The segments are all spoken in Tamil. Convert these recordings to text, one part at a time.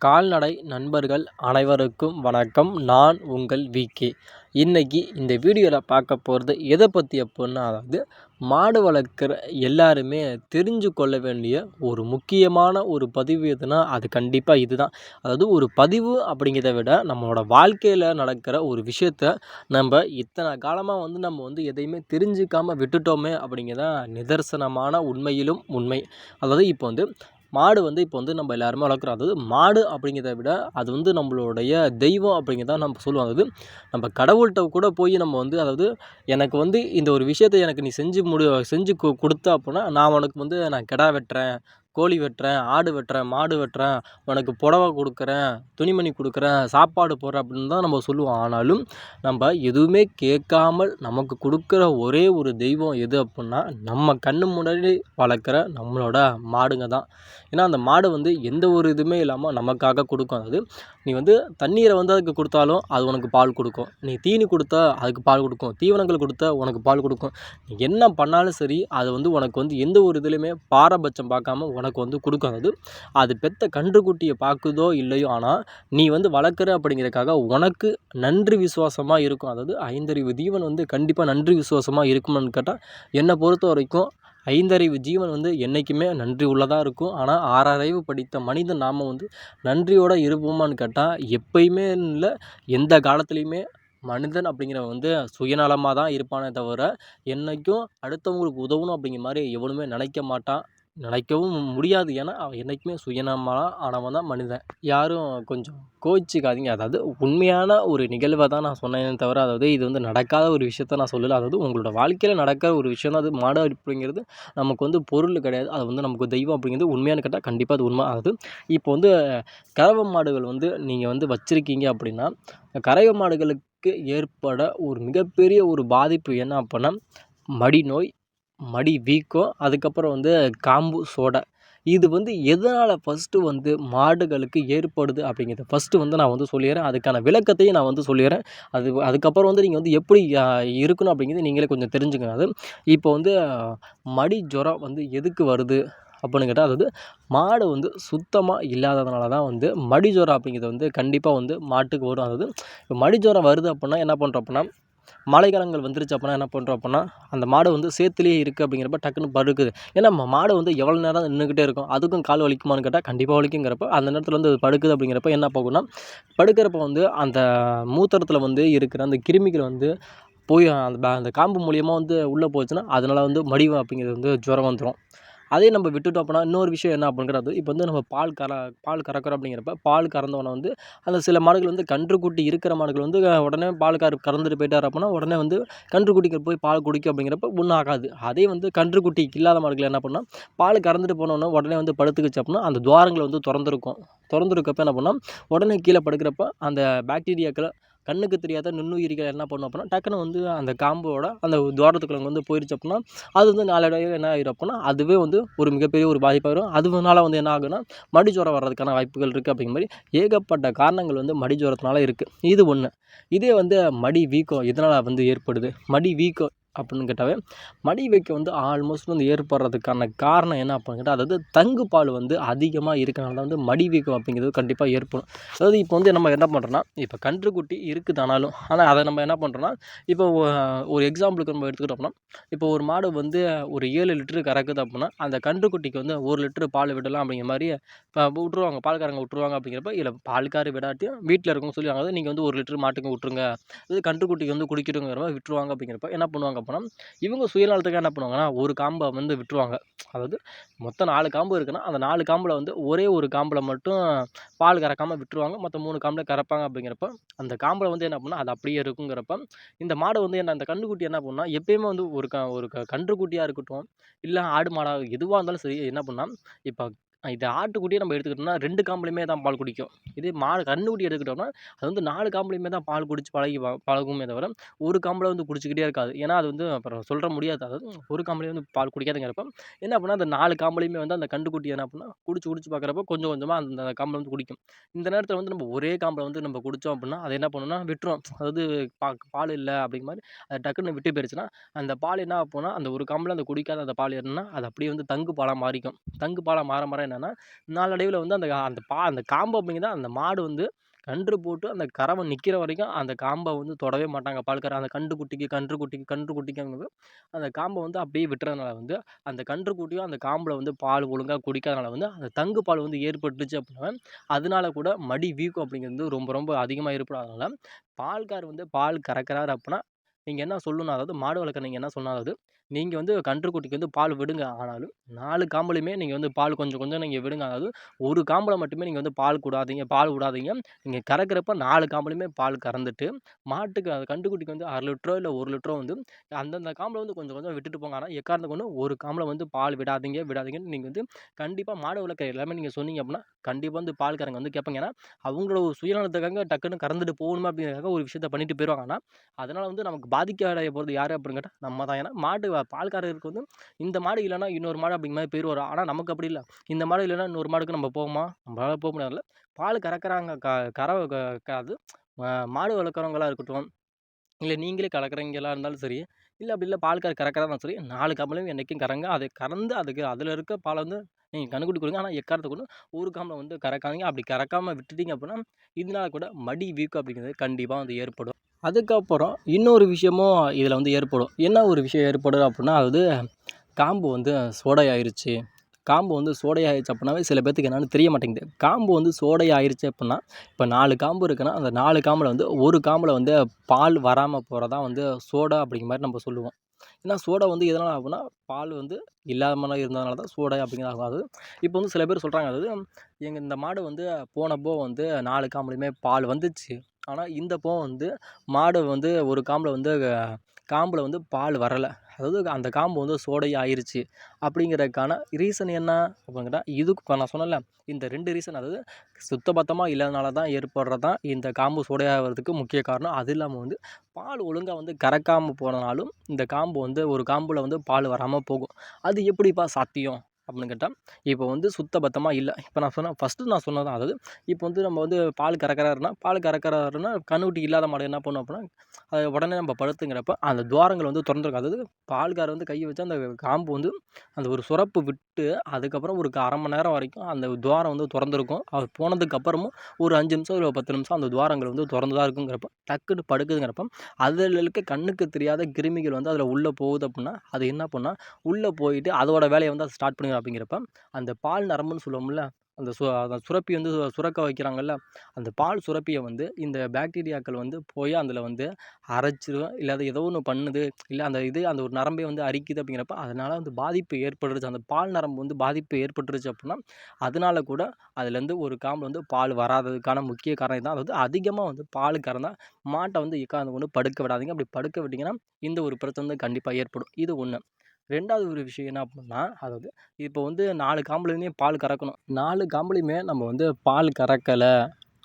கால்நடை நண்பர்கள் அனைவருக்கும் வணக்கம். நான் உங்கள் விகே இன்றைக்கி இந்த வீடியோவில் பார்க்க போகிறது எதை பற்றி அப்புடின்னா அதாவது மாடு வளர்க்குற எல்லாருமே தெரிஞ்சு கொள்ள வேண்டிய ஒரு முக்கியமான ஒரு பதிவு எதுனா அது கண்டிப்பாக இதுதான். அதாவது ஒரு பதிவு அப்படிங்கிறத விட நம்மளோட வாழ்க்கையில் நடக்கிற ஒரு விஷயத்த நம்ம இத்தனை காலமாக வந்து நம்ம வந்து எதையுமே தெரிஞ்சுக்காமல் விட்டுட்டோமே அப்படிங்கிறத நிதர்சனமான உண்மையிலும் உண்மை. அதாவது இப்போ வந்து மாடு வந்து இப்போ வந்து நம்ம எல்லாருமே வளர்க்குறோம். அதாவது மாடு அப்படிங்கிறத விட அது வந்து நம்மளுடைய தெய்வம் அப்படிங்கிறத நம்ம சொல்லுவோம் அதாவது நம்ம கடவுள்கிட்ட கூட போய் நம்ம வந்து அதாவது எனக்கு வந்து இந்த ஒரு விஷயத்தை எனக்கு நீ செஞ்சு முடி செஞ்சு கு கொடுத்த அப்படின்னா நான் உனக்கு வந்து நான் கிடா வெட்டுறேன். கோழி வெட்டுறேன் ஆடு வெட்டுறேன் மாடு வெட்டுறேன் உனக்கு புடவ கொடுக்குறேன் துணிமணி கொடுக்குறேன் சாப்பாடு போடுறேன் அப்படின்னு தான் நம்ம சொல்லுவோம். ஆனாலும் நம்ம எதுவுமே கேட்காமல் நமக்கு கொடுக்குற ஒரே ஒரு தெய்வம் எது அப்புடின்னா நம்ம கண்ணு முன்னாடி வளர்க்குற நம்மளோட மாடுங்க தான். ஏன்னா அந்த மாடு வந்து எந்த ஒரு இதுவுமே இல்லாமல் நமக்காக கொடுக்கும். அது நீ வந்து தண்ணீரை வந்து அதுக்கு கொடுத்தாலும் அது உனக்கு பால் கொடுக்கும். நீ தீனி கொடுத்தா அதுக்கு பால் கொடுக்கும். தீவனங்கள் கொடுத்தா உனக்கு பால் கொடுக்கும். நீ என்ன பண்ணாலும் சரி அது வந்து உனக்கு வந்து எந்த ஒரு இதுலையுமே பாரபட்சம் பார்க்காம உனக்கு வந்து கொடுக்கும் அது அது பெத்த கன்றுக்குட்டியை பார்க்குதோ இல்லையோ ஆனால் நீ வந்து வளர்க்குற அப்படிங்கிறதுக்காக உனக்கு நன்றி விசுவாசமாக இருக்கும். அதாவது ஐந்தறிவு ஜீவன் வந்து கண்டிப்பாக நன்றி விசுவாசமாக இருக்கும்னு கேட்டால் என்னை பொறுத்த வரைக்கும் ஐந்தறிவு ஜீவன் வந்து என்றைக்குமே நன்றி உள்ளதாக இருக்கும். ஆனால் ஆறறிவு படித்த மனிதன் நாம் வந்து நன்றியோடு இருப்போமான்னு கேட்டால் எப்பயுமே இல்லை எந்த காலத்துலேயுமே மனிதன் அப்படிங்கிறவன் வந்து சுயநலமாக தான் இருப்பானே தவிர என்றைக்கும் அடுத்தவங்களுக்கு உதவணும் அப்படிங்கிற மாதிரி எவனுமே நினைக்க மாட்டான். நினைக்கவும் முடியாது. ஏன்னா அவன் என்றைக்குமே சுயநலமாக ஆனவன் தான் மனிதன். யாரும் கொஞ்சம் கோச்சிக்காதீங்க அதாவது உண்மையான ஒரு நிகழ்வை தான் நான் சொன்னேனே தவிர அதாவது இது வந்து நடக்காத ஒரு விஷயத்த நான் சொல்லலை. அதாவது உங்களோட வாழ்க்கையில் நடக்கிற ஒரு விஷயம் தான். அது மாடு அப்படிங்கிறது நமக்கு வந்து பொருள் கிடையாது. அது வந்து நமக்கு தெய்வம் அப்படிங்கிறது உண்மையானு கேட்டால் கண்டிப்பாக அது உண்மை. அதாவது இப்போ வந்து கறவை மாடுகள் வந்து நீங்கள் வந்து வச்சுருக்கீங்க அப்படின்னா கறவை மாடுகளுக்கு ஏற்பட ஒரு மிகப்பெரிய ஒரு பாதிப்பு என்ன அப்படின்னா மடி நோய் மடி வீக்கம் அதுக்கப்புறம் வந்து காம்பு சோடை. இது வந்து எதனால் ஃபஸ்ட்டு வந்து மாடுகளுக்கு ஏற்படுது அப்படிங்கிறத ஃபஸ்ட்டு வந்து நான் வந்து சொல்லிடுறேன் அதுக்கான விளக்கத்தையும் நான் வந்து சொல்லிடுறேன் அது அதுக்கப்புறம் வந்து நீங்கள் வந்து எப்படி இருக்கணும் அப்படிங்கிறது நீங்களே கொஞ்சம் தெரிஞ்சுக்கணும் அது இப்போ வந்து மடி ஜுரம் வந்து எதுக்கு வருது அப்படின்னு கேட்டால் அதாவது மாடு வந்து சுத்தமாக இல்லாததுனால தான் வந்து மடி ஜுரம் அப்படிங்கிறது வந்து கண்டிப்பாக வந்து மாட்டுக்கு வரும். அதாவது மடி ஜுரம் வருது அப்படின்னா என்ன பண்ணுறோம் அப்படின்னா மழைக்காலங்கள் வந்துருச்சு அப்படின்னா என்ன பண்ணுறோம் அப்படின்னா அந்த மாடு வந்து சேத்துலேயே இருக்குது அப்படிங்கிறப்ப டக்குன்னு படுக்குது. ஏன்னா மாடு வந்து எவ்வளோ நேரம் நின்றுக்கிட்டே இருக்கும். அதுக்கும் கால் வலிக்குமான்னு கேட்டால் கண்டிப்பாக வலிக்குங்கிறப்ப அந்த நேரத்தில் வந்து அது படுக்குது அப்படிங்கிறப்ப என்ன போகும்னா படுக்கிறப்ப வந்து அந்த மூத்திரத்தில் வந்து இருக்கிற அந்த கிருமிகள் வந்து போய் அந்த அந்த காம்பு மூலியமாக வந்து உள்ளே போச்சுன்னா அதனால் வந்து மடிவு அப்படிங்கிறது வந்து ஜுரம் வந்துடும் அதே நம்ம விட்டுட்டோம் அப்படின்னா இன்னொரு விஷயம் என்ன அப்படிங்கிறது இப்போ வந்து நம்ம பால் கற பால் கறக்கிறோம் அப்படிங்கிறப்ப பால் கறந்தவொடனே வந்து அந்த சில மாடுகள் வந்து கன்றுக்குட்டி இருக்கிற மாடுகள் வந்து உடனே பால் கற கறந்துட்டு போயிட்டார் அப்படின்னா உடனே வந்து கன்றுக்குட்டிக்கு போய் பால் குடிக்கும் அப்படிங்கிறப்ப ஒன்றும் ஆகாது. அதே வந்து கன்றுக்குட்டி இல்லாத மாடுகள் என்ன பண்ணால் பால் கறந்துட்டு போனோன்னே உடனே வந்து படுத்துக்கிச்சு அப்படின்னா அந்த துவாரங்களை வந்து திறந்துருக்கும். திறந்துருக்கப்ப என்ன பண்ணால் உடனே கீழே படுக்கிறப்ப அந்த பாக்டீரியாக்களை கண்ணுக்கு தெரியாத நுண்ணுயிரிகள் என்ன பண்ணும் அப்படின்னா டக்குன்னு வந்து அந்த காம்போட அந்த துவாரத்துக்குள்ள வந்து போயிடுச்சு அப்படின்னா அது வந்து நாளடைவில் என்ன ஆயிரும் அப்படின்னா அதுவே வந்து ஒரு மிகப்பெரிய ஒரு பாதிப்பாக வரும். அதுனால வந்து என்ன ஆகுன்னா மடிஜுரம் வர்றதுக்கான வாய்ப்புகள் இருக்குது அப்படிங்கிற மாதிரி ஏகப்பட்ட காரணங்கள் வந்து மடிஜுரத்தினால இருக்குது இது ஒன்று இதே வந்து மடி வீக்கம் எதனால் வந்து ஏற்படுது. மடி வீக்கம் அப்படின்னு கேட்டாவே மடி வைக்க வந்து ஆல்மோஸ்ட் வந்து ஏற்படுறதுக்கான காரணம் என்ன அப்படின்னு கேட்டால் அதாவது தங்கு பால் வந்து அதிகமாக இருக்கனால தான் வந்து மடி வீக்கம் அப்படிங்கிறது கண்டிப்பாக ஏற்படும். அதாவது இப்போ வந்து நம்ம என்ன பண்ணுறோன்னா இப்போ கன்றுக்குட்டி இருக்குது ஆனாலும் ஆனால் அதை நம்ம என்ன பண்ணுறோன்னா இப்போ ஒரு எக்ஸாம்பிளுக்கு நம்ம எடுத்துக்கிட்டோம்னா இப்போ ஒரு மாடு வந்து ஒரு ஏழு லிட்டரு கறக்குது அப்படின்னா அந்த கன்றுக்குட்டிக்கு வந்து ஒரு லிட்டரு பால் விடலாம் அப்படிங்கிற மாதிரி இப்போ விட்ருவாங்க பால்காரங்க விட்ருவாங்க அப்படிங்கிறப்ப இல்லை பால்காரி விடாட்டியும் வீட்டில் இருக்கவங்க சொல்லுவாங்க நீங்கள் வந்து ஒரு லிட்டர் மாட்டுக்கு விட்ருங்க அது கன்றுக்குட்டிக்கு வந்து குடிக்கிறோங்கிற மாதிரி விட்டுருவாங்க அப்படிங்கிறப்ப என்ன பண்ணுவாங்க போனால் இவங்க சுயநலத்துக்காக என்ன பண்ணுவாங்கன்னா ஒரு காம்பை வந்து விட்டுருவாங்க. அதாவது மொத்தம் நாலு காம்பு இருக்குன்னா அந்த நாலு காம்பில் வந்து ஒரே ஒரு காம்பில் மட்டும் பால் கறக்காமல் விட்டுருவாங்க. மற்ற மூணு காம்பில் கறப்பாங்க அப்படிங்கிறப்ப அந்த காம்பில் வந்து என்ன பண்ணால் அது அப்படியே இருக்குங்கிறப்ப இந்த மாடு வந்து என்ன அந்த கன்றுக்குட்டி என்ன பண்ணால் எப்பயுமே வந்து ஒரு க ஒரு க கன்றுக்குட்டியாக இருக்கட்டும் இல்லை ஆடு மாடாக எதுவாக இருந்தாலும் சரி என்ன பண்ணால் இப்போ இது ஆட்டுக்குட்டியை நம்ம எடுத்துக்கிட்டோம்னா ரெண்டு காம்புலையுமே தான் பால் குடிக்கும். இதே மாடு கன்றுக்குட்டி எடுத்துக்கிட்டோம்னா அது வந்து நாலு காம்புலையுமே தான் பால் குடிச்சு பழகி பழகுமே தவிர ஒரு காம்பில் வந்து குடிச்சிக்கிட்டே இருக்காது. ஏன்னா அது வந்து அப்புறம் சொல்கிற முடியாது. அதாவது ஒரு காம்புலேயே வந்து பால் குடிக்காதுங்கிறப்ப என்ன பண்ணால் அந்த நாலு காம்புலையுமே வந்து அந்த கண்டுக்குட்டி என்ன பண்ணால் குடிச்சு குடிச்சு பார்க்குறப்ப கொஞ்சம் கொஞ்சமாக அந்த காம்பில் வந்து குடிக்கும். இந்த நேரத்தில் வந்து நம்ம ஒரே காம்பில் வந்து நம்ம குடித்தோம் அப்படின்னா அது என்ன பண்ணணும்னா விட்டுரும் அதாவது பா பால் இல்லை அப்படிங்கிற மாதிரி அது டக்குன்னு விட்டு போயிடுச்சுன்னா அந்த பால் என்ன போனால் அந்த ஒரு காம்பில் அந்த குடிக்காத அந்த பால் என்னன்னா அது அப்படியே வந்து தங்கு பாலாக மாறிக்கும். தங்கு பாலாக மாற மாற என்னென்னா நாளடைவில் வந்து அந்த அந்த பா அந்த காம்போ அப்படிங்க தான் அந்த மாடு வந்து கன்று போட்டு அந்த கறவை நிற்கிற வரைக்கும் அந்த காம்பை வந்து தொடவே மாட்டாங்க. பால்கார அந்த கன்று குட்டிக்கு கன்று குட்டிக்கு கன்று குட்டிக்குங்கும்போது அந்த காம்பை வந்து அப்படியே விட்டுறதுனால வந்து அந்த கன்று குட்டியும் அந்த காம்பில் வந்து பால் ஒழுங்காக குடிக்காதனால வந்து அந்த தங்கு பால் வந்து ஏற்பட்டுச்சு அப்படின்னா அதனால கூட மடி வீக்கம் அப்படிங்கிறது ரொம்ப ரொம்ப அதிகமாக ஏற்படாதனால பால்கார் வந்து பால் கறக்கிறாரு அப்படின்னா நீங்கள் என்ன சொல்லணும் அதாவது மாடு வளர்க்க நீங்கள் என்ன சொல்லணும் நீங்கள் வந்து கன்றுக்குட்டிக்கு வந்து பால் விடுங்க. ஆனாலும் நாலு காம்புலையுமே நீங்கள் வந்து பால் கொஞ்சம் கொஞ்சம் நீங்கள் விடுங்க. அதாவது ஒரு காம்பில் மட்டுமே நீங்கள் வந்து பால் கூடாதீங்க பால் விடாதீங்க. நீங்கள் கறக்கிறப்ப நாலு காம்புலையுமே பால் கறந்துட்டு மாட்டுக்கு அது கன்றுக்குட்டிக்கு வந்து அரை லிட்டரோ இல்லை ஒரு லிட்டரோ வந்து அந்தந்த காம்பில் வந்து கொஞ்சம் கொஞ்சம் விட்டுட்டு போங்க. ஆனால் எக்காரந்த கொண்டு ஒரு காம்பில் வந்து பால் விடாதீங்க விடாதீங்கன்னு நீங்கள் வந்து கண்டிப்பாக மாடு வளர்க்குற எல்லாமே நீங்கள் சொன்னீங்க அப்படின்னா கண்டிப்பாக வந்து பால்காரங்க வந்து கேட்பாங்க. ஏன்னா அவங்களோட சுயநலத்துக்காக டக்குன்னு கறந்துட்டு போகணுமா அப்படிங்கிறதுக்காக ஒரு விஷயத்த பண்ணிட்டு போயிடுவாங்க ஆனால் அதனால் வந்து நமக்கு பாதிக்க அடைய போகிறது யார் அப்படின்னு கேட்டால் நம்ம தான் ஏன்னா மாடு பால்காரருக்கு வந்து இந்த மாடு இல்லைன்னா இன்னொரு மாடு அப்படிங்கிற மாதிரி பேர் வரும். ஆனால் நமக்கு அப்படி இல்லை. இந்த மாடு இல்லைன்னா இன்னொரு மாடுக்கு நம்ம போவோமா? நம்மளால் போக முடியாதுல்ல. பால் கறக்கிறாங்க. க கறவை அது மாடு வளர்க்குறவங்களா இருக்கட்டும் இல்லை நீங்களே கலக்கிறவங்களா இருந்தாலும் சரி இல்லை அப்படி இல்லை பால் கற கறக்கிறதா சரி நாலு கம்பளையும் என்றைக்கும் கறங்க. அதை கறந்து அதுக்கு அதில் இருக்க பாலை வந்து நீங்கள் கண்ணுக்குட்டி கொடுங்க. ஆனால் எக்காரத்தை கொண்டு ஒரு காமில் வந்து கறக்காதீங்க. அப்படி கறக்காமல் விட்டுட்டீங்க அப்படின்னா இதனால கூட மடி வீக்கம் அப்படிங்கிறது கண்டிப்பாக வந்து ஏற்படும். அதுக்கப்புறம் இன்னொரு விஷயமும் இதில் வந்து ஏற்படும். என்ன ஒரு விஷயம் ஏற்படும் அப்படின்னா அதாவது காம்பு வந்து சோடையாயிருச்சு. காம்பு வந்து சோடையாயிருச்சு ஆயிடுச்சு அப்படின்னாவே சில பேர்த்துக்கு என்னென்னு தெரிய மாட்டேங்குது. காம்பு வந்து சோடையாயிருச்சு ஆயிடுச்சு அப்படின்னா இப்போ நாலு காம்பு இருக்குன்னா அந்த நாலு காம்பில் வந்து ஒரு காம்பில் வந்து பால் வராமல் போகிறதான் வந்து சோடை அப்படிங்கிற மாதிரி நம்ம சொல்லுவோம். ஏன்னா சோடா வந்து எதனால் ஆகும்னா பால் வந்து இல்லாமல் இருந்ததுனால தான் சோடா அப்படிங்கிறது ஆகும். அது இப்போ வந்து சில பேர் சொல்கிறாங்க அதாவது எங்கள் இந்த மாடு வந்து போனப்போ வந்து நாலு காம்புலையுமே பால் வந்துச்சு. ஆனால் இந்த போ வந்து மாடு வந்து ஒரு காம்பில் வந்து காம்பில் வந்து பால் வரலை. அதாவது அந்த காம்பு வந்து சோடை ஆயிடுச்சு அப்படிங்கிறதுக்கான ரீசன் என்ன? அப்படின்னு கேட்டால் இதுக்கு இப்போ நான் சொன்னேன்ல இந்த ரெண்டு ரீசன் அதாவது சுத்தபத்தமாக இல்லாதனால தான் ஏற்படுறது தான் இந்த காம்பு சோடையாகிறதுக்கு முக்கிய காரணம். அது இல்லாமல் வந்து பால் ஒழுங்காக வந்து கறக்காமல் போனாலும் இந்த காம்பு வந்து ஒரு காம்பில் வந்து பால் வராமல் போகும். அது எப்படிப்பா சாத்தியம்? அப்படின்னு கேட்டால் இப்போ வந்து சுத்தபத்தமாக இல்லை. இப்போ நான் சொன்னேன் ஃபஸ்ட்டு நான் சொன்னது அதாவது இப்போ வந்து நம்ம வந்து பால் கறக்கிறாருன்னா பால் கறக்கிறாருன்னா கண்ணுக்குட்டி இல்லாத மாடு என்ன பண்ணும் அப்படின்னா அதை உடனே நம்ம படுத்துங்கிறப்ப அந்த துவாரங்கள் வந்து திறந்துருக்கும். அதாவது பால்கார வந்து கையை வச்சு அந்த காம்பு வந்து அந்த ஒரு சுரப்பு விட்டு அதுக்கப்புறம் ஒரு அரை மணி நேரம் வரைக்கும் அந்த துவாரம் வந்து திறந்துருக்கும். அவர் போனதுக்கப்புறமும் ஒரு அஞ்சு நிமிஷம் ஒரு பத்து நிமிஷம் அந்த துவாரங்கள் வந்து திறந்து தான் இருக்குங்கிறப்ப டக்குன்னு படுக்குதுங்கிறப்ப அதில் இருக்க கண்ணுக்கு தெரியாத கிருமிகள் வந்து அதில் உள்ளே போகுது அப்படின்னா அது என்ன பண்ணால் உள்ளே போயிட்டு அதோட வேலையை வந்து அதை ஸ்டார்ட் பண்ணி அப்படிங்கிறப்ப அந்த பால் நரம்புன்னு சொல்லுவோம்ல அந்த சு அந்த சுரப்பி வந்து சுரக்க வைக்கிறாங்கல்ல அந்த பால் சுரப்பியை வந்து இந்த பாக்டீரியாக்கள் வந்து போய் அதில் வந்து அரைச்சிடும் இல்லை அது ஏதோ ஒன்று பண்ணுது இல்லை அந்த இது அந்த ஒரு நரம்பை வந்து அரிக்குது அப்படிங்கிறப்ப அதனால் வந்து பாதிப்பு ஏற்பட்டுருச்சு. அந்த பால் நரம்பு வந்து பாதிப்பு ஏற்பட்டுருச்சு அப்படின்னா அதனால கூட அதுலேருந்து ஒரு காம்பில் வந்து பால் வராததுக்கான முக்கிய காரணம் தான் அதாவது அதிகமாக வந்து பால் கறந்தால் மாட்டை வந்து இக்காந்து கொண்டு படுக்க விடாதீங்க. அப்படி படுக்க விட்டிங்கன்னா இந்த ஒரு பிரச்சனை கண்டிப்பாக ஏற்படும். இது ஒன்று ரெண்டாவது ஒரு விஷயம் என்ன அப்படின்னா அதாவது இப்போ வந்து நாலு காம்புலேருந்தே பால் கறக்கணும். நாலு காம்புலையுமே நம்ம வந்து பால் கறக்கலை.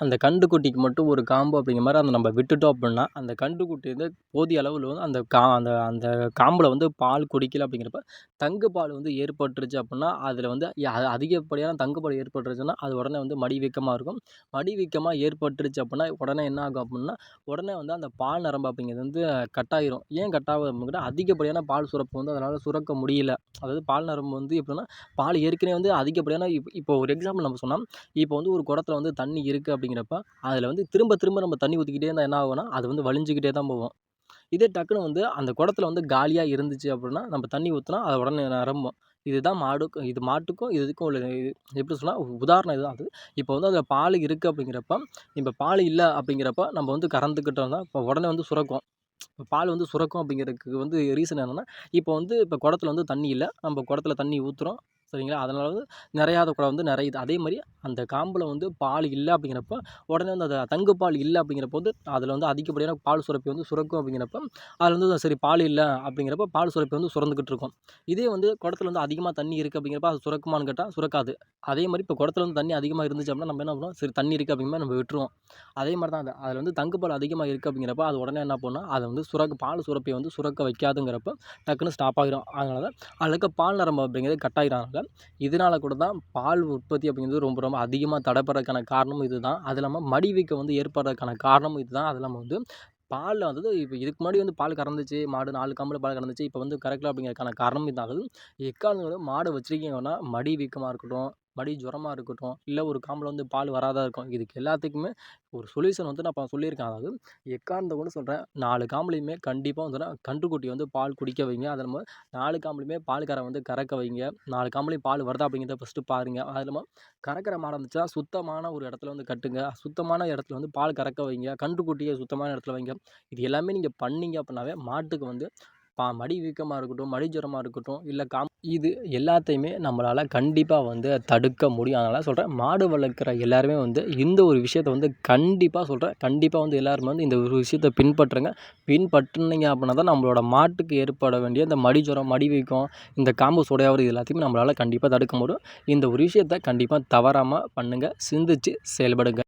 அந்த கன்றுக்குட்டிக்கு மட்டும் ஒரு காம்பு அப்படிங்கிற மாதிரி அதை நம்ம விட்டுட்டோம் அப்படின்னா அந்த கன்றுக்குட்டி வந்து போதிய அளவில் வந்து அந்த கா அந்த அந்த காம்பில் வந்து பால் குடிக்கல அப்படிங்கிறப்ப தங்கு பால் வந்து ஏற்பட்டுருச்சு அப்படின்னா அதில் வந்து அதிகப்படியான தங்கு பால் ஏற்பட்டுருச்சுன்னா அது உடனே வந்து மடி வீக்கமாக இருக்கும். மடி வீக்கமாக ஏற்பட்டுருச்சு அப்படின்னா உடனே என்ன ஆகும் அப்படின்னா உடனே வந்து அந்த பால் நரம்பு அப்படிங்கிறது வந்து கட்டாயிரும். ஏன் கட்டாகும் அப்படின்னா அதிகப்படியான பால் சுரப்பு வந்து அதனால் சுரக்க முடியல. அதாவது பால் நரம்பு வந்து எப்படின்னா பால் ஏற்கனவே வந்து அதிகப்படியான இப்போ இப்போ ஒரு எக்ஸாம்பிள் நம்ம சொன்னால் இப்போ வந்து ஒரு குடத்தில் வந்து தண்ணி இருக்குது அப்படி அப்படிங்கிறப்ப அதில் வந்து திரும்ப திரும்ப நம்ம தண்ணி ஊற்றிக்கிட்டே இருந்தால் என்ன ஆகும்னா அது வந்து வழிஞ்சிக்கிட்டே தான் போகும். இதே டக்குன்னு வந்து அந்த குடத்துல வந்து காலியாக இருந்துச்சு அப்படின்னா நம்ம தண்ணி ஊற்றினா அதை உடனே நிரம்பும். இதுதான் மாடுக்கும் இது மாட்டுக்கும் இதுக்கும் உள்ள எப்படி சொன்னால் உதாரணம் இதுதான். அது இப்போ வந்து அதில் பால் இருக்குது அப்படிங்கிறப்ப இப்போ பால் இல்லை அப்படிங்கிறப்ப நம்ம வந்து கறந்துக்கிட்டோம்னா இப்போ உடனே வந்து சுரக்கும். இப்போ பால் வந்து சுரக்கும் அப்படிங்கிறதுக்கு வந்து ரீசன் என்னென்னா இப்போ வந்து இப்போ குடத்துல வந்து தண்ணி இல்லை நம்ம குடத்துல தண்ணி ஊற்றுறோம் சரிங்களா? அதனால் வந்து நிறையாத குடம் வந்து நிறையுது. அதே மாதிரி அந்த காம்பில் வந்து பால் இல்லை அப்படிங்கிறப்ப உடனே வந்து அது தங்கு பால் இல்லை அப்படிங்கிறப்ப வந்து அதில் வந்து அதிகப்படியான பால் சுரப்பி வந்து சுரக்கும் அப்படிங்கிறப்ப அதில் வந்து சரி பால் இல்லை அப்படிங்கிறப்ப பால் சுரப்பி வந்து சுரந்துக்கிட்டு இருக்கும். இதே வந்து குடத்துல வந்து அதிகமாக தண்ணி இருக்குது அப்படிங்கிறப்ப அது சுரக்குமான்னு கேட்டால் சுரக்காது. அதே மாதிரி இப்போ குடத்துல வந்து தண்ணி அதிகமாக இருந்துச்சு அப்படின்னா நம்ம என்ன பண்ணுவோம்? சரி தண்ணி இருக்குது அப்படிங்கிற நம்ம விட்டுருவோம். அதே மாதிரி தான் அது. அதில் வந்து தங்கு பால் அதிகமாக இருக்குது அப்படிங்கிறப்ப அது உடனே என்ன பண்ணால் அதை வந்து சுரக்கு பால் சுரப்பியை வந்து சுரக்க வைக்காதுங்கிறப்ப டக்குன்னு ஸ்டாப் ஆகிடும் அதனால தான் அதில் இருக்க பால் நரம்பு அப்படிங்கிறது கட் இதனால இதனால் கூட தான் பால் உற்பத்தி அப்படிங்கிறது ரொம்ப ரொம்ப அதிகமாக தடைப்படுறதுக்கான காரணமும் இது தான் அது இல்லாமல் மடி வீக்கம் வந்து ஏற்படுறதுக்கான காரணமும் இது தான் அது இல்லாமல் வந்து பாலில் வந்து இப்போ இதுக்கு முன்னாடி வந்து பால் கறந்துச்சு. மாடு நாலு காம்பில் பால் கறந்துச்சு. இப்போ வந்து கறக்கல அப்படிங்கிறதுக்கான காரணம் இதாகுது எக்காரணம் மாடு வச்சுருக்கீங்கன்னா மடி வீக்கமாக இருக்கட்டும் மடி ஜுரமாக இருக்கட்டும் இல்லை ஒரு காம்பில் வந்து பால் வராதா இருக்கும் இதுக்கு எல்லாத்துக்குமே ஒரு சொல்யூஷன் வந்து நான் இப்போ சொல்லியிருக்கேன். அதாவது எக்காரணத்தை கொண்டு சொல்கிறேன் நாலு காம்புலையுமே கண்டிப்பாக வந்து கன்றுக்குட்டி வந்து பால் குடிக்க வைங்க. அது நம்ம நாலு காம்புலையுமே பால் கரை வந்து கறக்க வைங்க. நாலு காம்புலையும் பால் வருதா அப்படிங்கிறத ஃபஸ்ட்டு பாருங்கள் அது இல்லாமல் கறக்கிற மாடு இருந்துச்சுன்னா சுத்தமான ஒரு இடத்துல வந்து கட்டுங்க. சுத்தமான இடத்துல வந்து பால் கறக்க வைங்க. கன்றுக்குட்டியை சுத்தமான இடத்துல வைங்க. இது எல்லாமே நீங்கள் பண்ணீங்க அப்படின்னாவே மாட்டுக்கு வந்து பா மடி வீக்கமாக இருக்கட்டும் மடி ஜுரமாக இருக்கட்டும் இல்லை காம் இது எல்லாத்தையுமே நம்மளால் கண்டிப்பாக வந்து தடுக்க முடியும். அதனால் சொல்கிறேன் மாடு வளர்க்குற எல்லாருமே வந்து இந்த ஒரு விஷயத்த வந்து கண்டிப்பாக சொல்கிறேன் கண்டிப்பாக வந்து எல்லாருமே வந்து இந்த ஒரு விஷயத்த பின்பற்றுங்க. பின்பற்றுனீங்க அப்படின்னா தான் நம்மளோட மாட்டுக்கு ஏற்பட வேண்டிய இந்த மடி ஜுரம் மடி வீக்கம் இந்த காம்பு சுடையாவது இது எல்லாத்தையுமே நம்மளால் கண்டிப்பாக தடுக்க முடியும். இந்த ஒரு விஷயத்த கண்டிப்பாக தவறாமல் பண்ணுங்கள் சிந்திச்சு செயல்படுங்க.